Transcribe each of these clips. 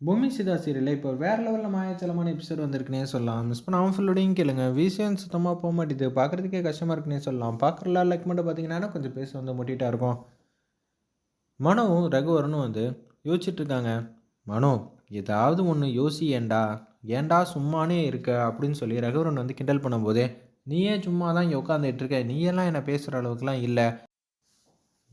பூமி சிதா சீரியலில் இப்போ வேறு லெவலில் மாயாச்சலமான எபிசோட் வந்திருக்குனே சொல்லலாம். மிஸ் பண்ணாமல் ஃபுல்லோடையும் கேளுங்க. விஷயம் சுத்தமாக போக மாட்டேது. பார்க்குறதுக்கே கஷ்டமாக இருக்குன்னே சொல்லலாம். பார்க்குறலாம் லைக் மட்டும் பார்த்தீங்கன்னா கொஞ்சம் பேச வந்து முட்டிகிட்டா இருக்கும். மனோவும் ரகுவரனும் வந்து யோசிச்சுட்ருக்காங்க மனோ ஏதாவது ஒன்று யோசி ஏண்டா? ஏண்டா சும்மானே இருக்க? அப்படின்னு சொல்லி ரகுவரன் வந்து கிண்டல் பண்ணும்போது நீயே சும்மா தான் இங்கே உட்காந்துட்டு இருக்க. நீயெல்லாம் என்னை பேசுகிற அளவுக்குலாம் இல்லை.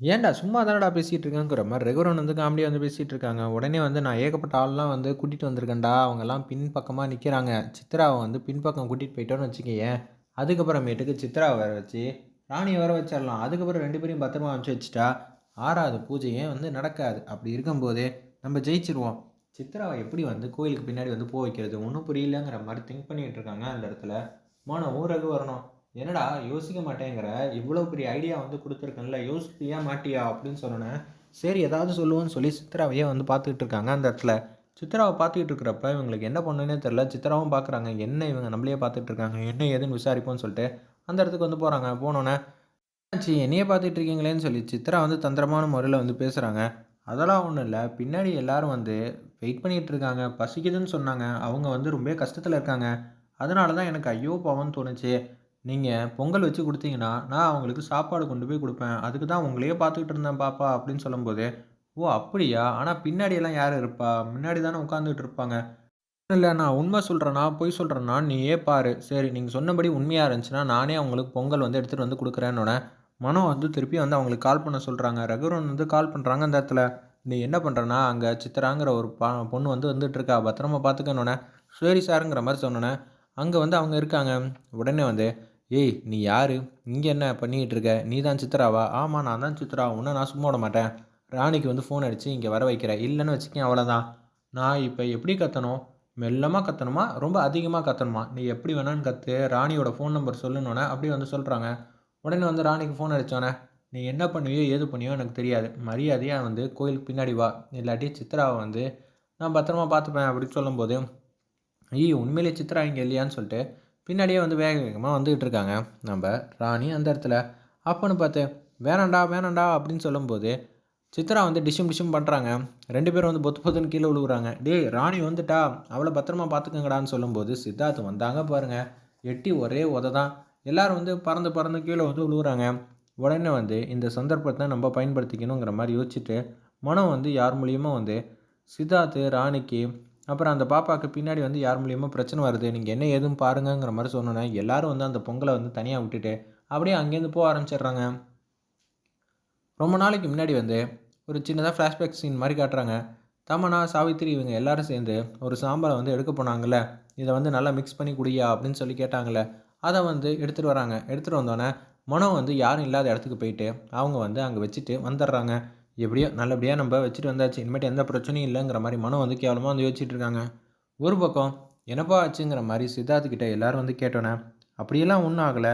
ஏன்டா சும்மா தானடா பேசிகிட்டு இருக்காங்கிற மாதிரி ரெகுரன் வந்து காமெடியாக வந்து பேசிகிட்டு இருக்காங்க உடனே வந்து நான் ஏகப்பட்ட ஆள்லாம் வந்து கூட்டிகிட்டு வந்திருக்கேன்டா. அவங்கெல்லாம் பின்பக்கமாக நிற்கிறாங்க சித்ராவை வந்து பின்பக்கம் கூட்டிகிட்டு போயிட்டோன்னு வச்சுக்கேன் அதுக்கப்புறமேட்டுக்கு சித்ராவை வர வச்சு ராணியை வர வச்சிடலாம். அதுக்கப்புறம் ரெண்டு பேரையும் பத்திரமா அனுப்பிச்சி வச்சுட்டா ஆறாவது பூஜையே வந்து நடக்காது. அப்படி இருக்கும்போது நம்ம ஜெயிச்சிருவோம். சித்ராவை எப்படி வந்து கோயிலுக்கு பின்னாடி வந்து போக வைக்கிறது? ஒன்றும் புரியலங்கிற மாதிரி திங்க் பண்ணிகிட்டு இருக்காங்க அந்த இடத்துல. மனம் ரகு வரணும் என்னடா யோசிக்க மாட்டேங்கிற? இவ்வளோ பெரிய ஐடியா வந்து கொடுத்துருக்கேன்ல யோசிப்பியா மாட்டியா அப்படின்னு சொன்னோன்னே சரி ஏதாவது சொல்லுவோன்னு சொல்லி சித்ராவையே வந்து பார்த்துக்கிட்டு இருக்காங்க அந்த இடத்துல. சித்ராவை பார்த்துக்கிட்டு இருக்கிறப்ப இவங்களுக்கு என்ன பண்ணுன்னே தெரில சித்ராவும் பார்க்குறாங்க என்ன இவங்க நம்மளே பார்த்துட்டு இருக்காங்க என்ன ஏதுன்னு விசாரிப்போம்னு சொல்லிட்டு அந்த இடத்துக்கு வந்து போகிறாங்க போனோன்னே ஆச்சு என்னையே பார்த்துட்டு இருக்கீங்களேன்னு சொல்லி சித்ரா வந்து தந்திரமான முறையில் வந்து பேசுகிறாங்க அதெல்லாம் ஒன்றும் இல்லை. பின்னாடி எல்லாரும் வந்து வெயிட் பண்ணிகிட்டு இருக்காங்க. பசிக்குதுன்னு சொன்னாங்க. அவங்க வந்து ரொம்ப கஷ்டத்தில் இருக்காங்க. அதனால தான் எனக்கு ஐயோ பாவம்னு தோணுச்சு. நீங்கள் பொங்கல் வச்சு கொடுத்தீங்கன்னா நான் அவங்களுக்கு சாப்பாடு கொண்டு போய் கொடுப்பேன். அதுக்கு தான் உங்களையே பார்த்துக்கிட்டு இருந்தேன் பாப்பா அப்படின்னு சொல்லும்போது ஓ அப்படியா? ஆனால் பின்னாடியெல்லாம் யார் இருப்பா? முன்னாடி தானே உட்காந்துக்கிட்டு இருப்பாங்க. இல்லை நான் உண்மை சொல்கிறேன்னா பொய் சொல்கிறேன்னா நீயே பாரு. சரி நீங்கள் சொன்னபடி உண்மையாக இருந்துச்சுன்னா நானே அவங்களுக்கு பொங்கல் வந்து எடுத்துகிட்டு வந்து கொடுக்குறேன்னொன்னே மனம் வந்து திருப்பி வந்து அவங்களுக்கு கால் பண்ண சொல்கிறாங்க ரகுரன் வந்து கால் பண்ணுறாங்க அந்த இடத்துல. நீ என்ன பண்ணுறனா அங்கே சித்திராங்கிற ஒரு பா பொண்ணு வந்து வந்துட்டுருக்கா பத்திரமா பார்த்துக்கணுன்னே சரி சாருங்கிற மாதிரி சொன்னோன்னே அங்கே வந்து அவங்க இருக்காங்க. உடனே வந்து ஏய் நீ யார்? இங்கே என்ன பண்ணிக்கிட்டு இருக்க? நீ தான் சித்ராவா? ஆமாம் நான் தான் சித்ரா. உன்னை நான் சும்மா விட மாட்டேன். ராணிக்கு வந்து ஃபோன் அடித்து இங்கே வர வைக்கிறேன். இல்லைன்னு வச்சுக்கேன் அவ்வளோதான் நான் இப்போ எப்படி கத்தணும்? மெல்லமாக கத்தணுமா? ரொம்ப அதிகமாக கத்தணுமா? நீ எப்படி வேணான்னு கற்று ராணியோட ஃபோன் நம்பர் சொல்லணுன்னே அப்படி வந்து சொல்கிறாங்க உடனே வந்து ராணிக்கு ஃபோன் அடித்தோன்னே நீ என்ன பண்ணுவியோ ஏது பண்ணியோ எனக்கு தெரியாது. மரியாதையாக வந்து கோயிலுக்கு பின்னாடி வா. இல்லாட்டி சித்ராவை வந்து நான் பத்திரமா பார்த்துப்பேன் அப்படின்னு சொல்லும்போது ஐயோ உண்மையிலே சித்ரா இங்கே இல்லையான்னு சொல்லிட்டு பின்னாடியே வந்து வேக வேகமாக வந்துக்கிட்டு இருக்காங்க. நம்ம ராணி அந்த இடத்துல அப்போன்னு பார்த்து வேணாண்டா வேணாண்டா அப்படின்னு சொல்லும்போது சித்ரா வந்து டிஷும் டிஷும் பண்ணுறாங்க ரெண்டு பேரும் வந்து பொத்து பொத்துன்னு கீழே விழுகுறாங்க டேய் ராணி வந்துட்டா அவளை பத்திரமா பார்த்துக்கங்கடான்னு சொல்லும்போது சித்தார்த்து வந்தாங்க பாருங்கள் எட்டி ஒரே உத தான். எல்லோரும் வந்து பறந்து பறந்து கீழே வந்து விழுகுறாங்க உடனே வந்து இந்த சந்தர்ப்பத்தை நம்ம பயன்படுத்திக்கணுங்கிற மாதிரி யோசிச்சுட்டு மனம் வந்து யார் மூலியமாக வந்து சித்தார்த்து ராணிக்கு அப்புறம் அந்த பாப்பாவுக்கு பின்னாடி வந்து யார் மூலியமாக பிரச்சனை வருது? நீங்கள் என்ன ஏதும் பாருங்கங்கிற மாதிரி சொன்னோன்னே எல்லோரும் வந்து அந்த பொங்கலை வந்து தனியாக விட்டுட்டு அப்படியே அங்கேருந்து போக ஆரம்பிச்சிடுறாங்க. ரொம்ப நாளைக்கு முன்னாடி வந்து ஒரு சின்னதாக ஃப்ளாஷ்பேக் சீன் மாதிரி காட்டுறாங்க. தமனா சாவித்திரி இவங்க எல்லாரும் சேர்ந்து ஒரு சாம்பாரை வந்து எடுக்க போனாங்கள்ல இதை வந்து நல்லா மிக்ஸ் பண்ணி குடியா அப்படின்னு சொல்லி கேட்டாங்கல்ல அதை வந்து எடுத்துகிட்டு வராங்க. எடுத்துகிட்டு வந்தோடனே மனம் வந்து யாரும் இல்லாத இடத்துக்கு போயிட்டு அவங்க வந்து அங்கே வச்சுட்டு வந்துடுறாங்க. எப்படியோ நல்லபடியாக நம்ம வச்சுட்டு வந்தாச்சு. இனிமேட்டு எந்த பிரச்சனையும் இல்லைங்கிற மாதிரி மனம் வந்து கேவலமாக வந்து யோசிச்சுட்டு இருக்காங்க. ஒரு பக்கம் என்னப்பா ஆச்சுங்கிற மாதிரி சித்தார்த்துக்கிட்ட எல்லோரும் வந்து கேட்டோன்னே அப்படியெல்லாம் ஒன்றும் ஆகலை.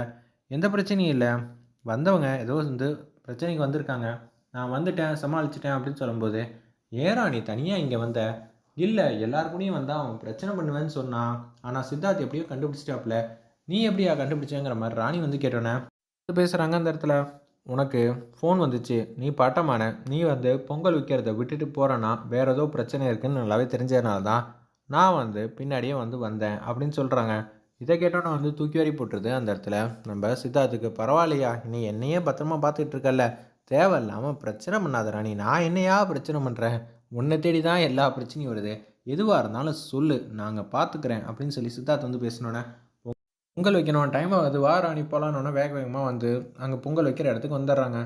எந்த பிரச்சனையும் இல்லை. வந்தவங்க ஏதோ வந்து பிரச்சனைக்கு வந்திருக்காங்க. நான் வந்துட்டேன் சமாளிச்சிட்டேன் அப்படின்னு சொல்லும்போது ஏறா நீ தனியாக இங்கே வந்த? இல்லை எல்லாருக்கூடையும் வந்தால் அவன் பிரச்சனை பண்ணுவேன்னு சொன்னான் ஆனால் சித்தார்த் எப்படியோ கண்டுபிடிச்சிட்டாப்புல நீ எப்படியா கண்டுபிடிச்சேங்கிற மாதிரி ராணி வந்து கேட்டோன்னே பேசுகிறாங்க அந்த இடத்துல. உனக்கு ஃபோன் வந்துச்சு நீ பட்டமான நீ வந்து பொங்கல் விற்கிறத விட்டுட்டு போகிறேன்னா வேறு ஏதோ பிரச்சனை இருக்குன்னு நல்லாவே தெரிஞ்சதுனால தான் நான் வந்து பின்னாடியே வந்து வந்தேன் அப்படின்னு சொல்கிறாங்க இதை கேட்டோன்னே வந்து தூக்கி வரி போட்டுருது அந்த இடத்துல. நம்ம சித்தார்த்துக்கு பரவாயில்லையா? நீ என்னையே பத்திரமா பார்த்துக்கிட்டு இருக்கல்ல. தேவையில்லாமல் பிரச்சனை பண்ணாதடா நீ. நான் என்னையா பிரச்சனை பண்ணுறேன் உன்னை தேடி தான் எல்லா பிரச்சனையும் வருது. எதுவாக இருந்தாலும் சொல்லு. நாங்கள் பார்த்துக்குறேன் அப்படின்னு சொல்லி சித்தார்த் வந்து பேசினோன்னே பொங்கல் வைக்கணும். டைம் ஆகுது. வா ராணி போகலான்னு வேக வேகமாக வந்து அங்கே பொங்கல் வைக்கிற இடத்துக்கு வந்துடுறாங்க.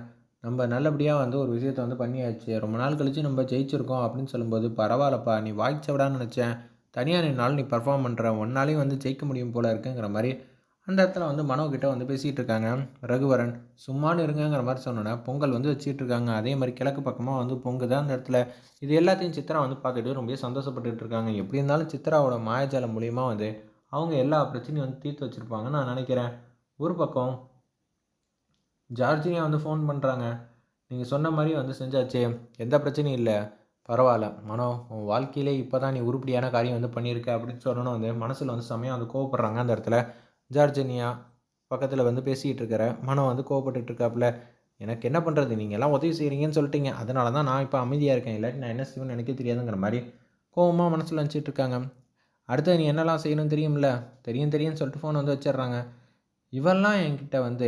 நம்ம நல்லபடியாக வந்து ஒரு விஷயத்தை வந்து பண்ணியாச்சு. ரொம்ப நாள் கழித்து நம்ம ஜெயிச்சிருக்கோம் அப்படின்னு சொல்லும்போது பரவாயில்லப்பா நீ வாய்ச்ச விடான்னு நினச்சேன். தனியாக நின்னாலும் நீ பர்ஃபார்ம் பண்ணுற ஒன்னாலையும் வந்து ஜெயிக்க முடியும் போல இருக்குங்கிற மாதிரி அந்த இடத்துல வந்து மனோகிட்ட வந்து பேசிகிட்டு இருக்காங்க. ரகுவரன் சும்மானு இருங்கங்கிற மாதிரி சொன்னோன்னே பொங்கல் வந்து வச்சுட்டு இருக்காங்க. அதே மாதிரி கிழக்கு பக்கமாக வந்து பொங்குது அந்த இடத்துல. இது எல்லாத்தையும் சித்ரா வந்து பார்த்துட்டு ரொம்ப சந்தோஷப்பட்டுட்டு இருக்காங்க. எப்படி இருந்தாலும் சித்ராவோட மாயாஜாலம் மூலியமாக வந்து அவங்க எல்லா பிரச்சனையும் வந்து தீர்த்து வச்சுருப்பாங்கன்னு நான் நினைக்கிறேன். ஒரு பக்கம் ஜார்ஜினியா வந்து ஃபோன் பண்ணுறாங்க நீங்கள் சொன்ன மாதிரி வந்து செஞ்சாச்சே. எந்த பிரச்சனையும் இல்லை. பரவாயில்ல. மனோ உன் வாழ்க்கையிலே இப்போ தான் நீ உருப்படியான காரியம் வந்து பண்ணியிருக்க அப்படின்னு சொன்னோன்னு வந்து மனசில் வந்து செம்மையாக வந்து கோவப்படுறாங்க அந்த இடத்துல. ஜார்ஜினியா பக்கத்தில் வந்து பேசிகிட்டு இருக்கிற மனம் வந்து கோவப்பட்டுட்டு இருக்காப்புல. எனக்கு என்ன பண்ணுறது நீங்கள் எல்லாம் உதவி செய்கிறீங்கன்னு சொல்லிட்டீங்க. அதனால தான் நான் இப்போ அமைதியாக இருக்கேன். இல்லாட்டி நான் என்ன செய்வேன்னு எனக்கே தெரியாதுங்கிற மாதிரி கோவமாக மனசில் நினச்சிட்டு இருக்காங்க. அடுத்து நீ என்னெல்லாம் செய்யணும் தெரியும்ல? தெரியும் தெரியும்னு சொல்லிட்டு ஃபோன் வந்து வச்சிடுறாங்க. இவெல்லாம் என்கிட்ட வந்து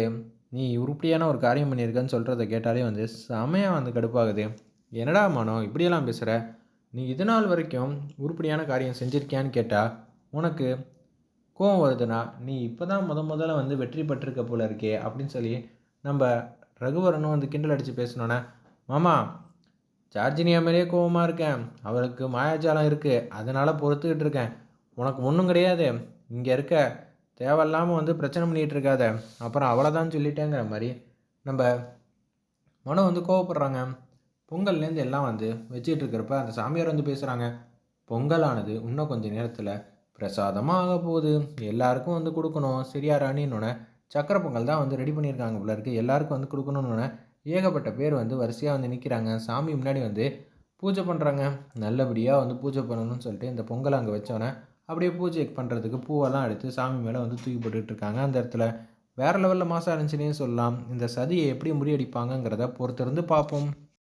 நீ உருப்படியான ஒரு காரியம் பண்ணியிருக்கன்னு சொல்கிறத கேட்டாலே வந்து செமையாக வந்து கடுப்பாகுது. என்னடா மனோ இப்படியெல்லாம் பேசுகிற நீ இது நாள் வரைக்கும் உருப்படியான காரியம் செஞ்சுருக்கியான்னு கேட்டால் உனக்கு கோவம் வருதுன்னா நீ இப்போ தான் முத முதல்ல வந்து வெற்றி பெற்றிருக்க போல இருக்கே அப்படின்னு சொல்லி நம்ம ரகுவரனும் வந்து கிண்டல் அடித்து பேசினோன்னே மாமா சார்ஜினியா மாதிரியே கோவமாக இருக்கேன். அவளுக்கு மாயாஜாலம் இருக்குது அதனால் பொறுத்துக்கிட்டு இருக்கேன். உனக்கு ஒன்றும் கிடையாது. இங்கே இருக்க. தேவையில்லாமல் வந்து பிரச்சனை பண்ணிகிட்டு இருக்காத அப்புறம் அவ்வளோதான் சொல்லிட்டேங்கிற மாதிரி நம்ம மனம் வந்து கோவப்படுறாங்க. பொங்கல்லேருந்து எல்லாம் வந்து வச்சிட்டு இருக்கிறப்ப அந்த சாமியார் வந்து பேசுகிறாங்க பொங்கலானது இன்னும் கொஞ்சம் நேரத்தில் பிரசாதமாக ஆக போகுது. எல்லாருக்கும் வந்து கொடுக்கணும். சரியா ராணின்னொன்னே சக்கரை பொங்கல் தான் வந்து ரெடி பண்ணியிருக்காங்க போல இருக்குது எல்லாருக்கும் வந்து கொடுக்கணுன்னொன்னே ஏகப்பட்ட பேர் வந்து வரிசையாக வந்து நிற்கிறாங்க சாமி முன்னாடி வந்து பூஜை பண்ணுறாங்க நல்லபடியாக வந்து பூஜை பண்ணணும்னு சொல்லிட்டு இந்த பொங்கல் அங்கே வச்சோன்னே அப்படியே பூஜை பண்ணுறதுக்கு பூவெல்லாம் எடுத்து சாமி மேலே வந்து தூக்கி போட்டுட்டு இருக்காங்க அந்த இடத்துல வேறு லெவலில் மாதம் இருந்துச்சுன்னே சொல்லலாம். இந்த சதியை எப்படி முறியடிப்பாங்கங்கிறத பொறுத்திருந்து பார்ப்போம்.